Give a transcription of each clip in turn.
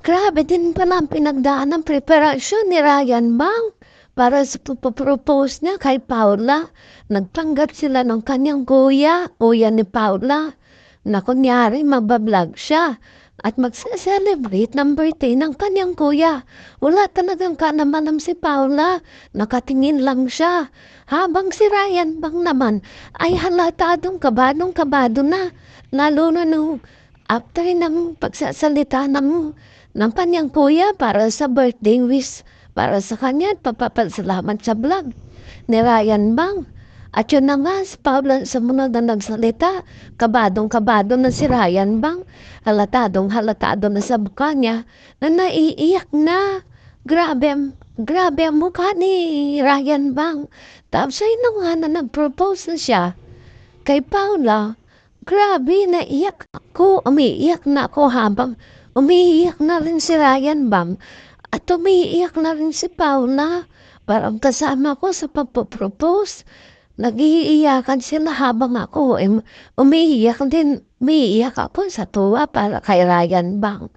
Grabe din pala ang pinagdaan ng preparasyon ni Ryan Bang para sa propose niya kay Paula. Nagpanggap sila ng kanyang kuya, kuya ni Paula, na kunyari mabablog siya at magse-celebrate ng birthday ng kanyang kuya. Wala talagang kanamanam si Paula. Nakatingin lang siya. Habang si Ryan Bang naman ay halatadong kabadong kabado na. Lalo na nung after ng pagsasalita ng, ng kanyang kuya para sa birthday wish para sa kanya at papapasalamat sa vlog ni Ryan Bang. At yun na nga, si Paula sa munod na nagsalita, kabadong-kabado na si Ryan Bang, halatadong halatado na sa mukha niya, na naiiyak na. Grabe, grabe ang mukha ni Ryan Bang. Tapos ay na nga na nag-propose na siya kay Paula. Grabe, naiyak ako. Umiiyak na ako habang umiiyak na rin si Ryan Bang. At umiiyak na rin si Paula. Parang kasama ko sa pagpapropose. Nagiiyakan sila habang ako eh, umiiyak din. Umiiyak ako sa tuwa para kay Ryan Bang.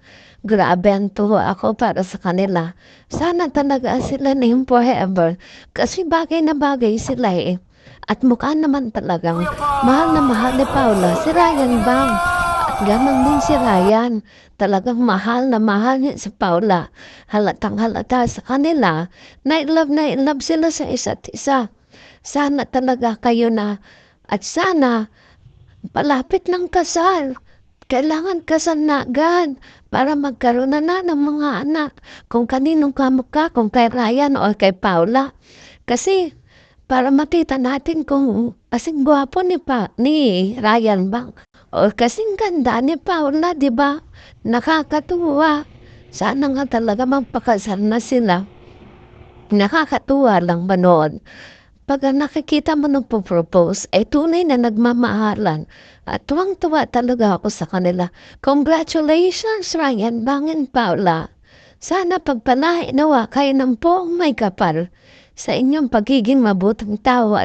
Grabe ang tuwa ako para sa kanila. Sana talaga sila na yung forever. Kasi bagay na bagay sila eh. At mukha naman talagang mahal na mahal ni Paula si Ryan Bang. Ganon din si Ryan. Talagang mahal na mahal niya si Paula. Halatang halata sa kanila in love in love sila sa isa't isa. Sana talaga kayo na at sana palapit ng kasal. Kailangan kasal na agad para magkaroon na na ng mga anak. Kung kaninong kamukha, kung kay Ryan o kay Paula. Kasi para makita natin kung kasing gwapo ni, pa, ni Ryan Bang o kasing ganda ni Paula, di ba? Nakakatuwa. Sana nga talaga magpakasal na sila. Nakakatuwa lang manood. Pag nakikita mo nung propose ay tunay na nagmamahalan. At tuwang-tuwa talaga ako sa kanila. Congratulations, Ryan Bang and Paula. Sana pagpalain nawa kayo ng buong may kapal sa inyong pagiging mabuting tao at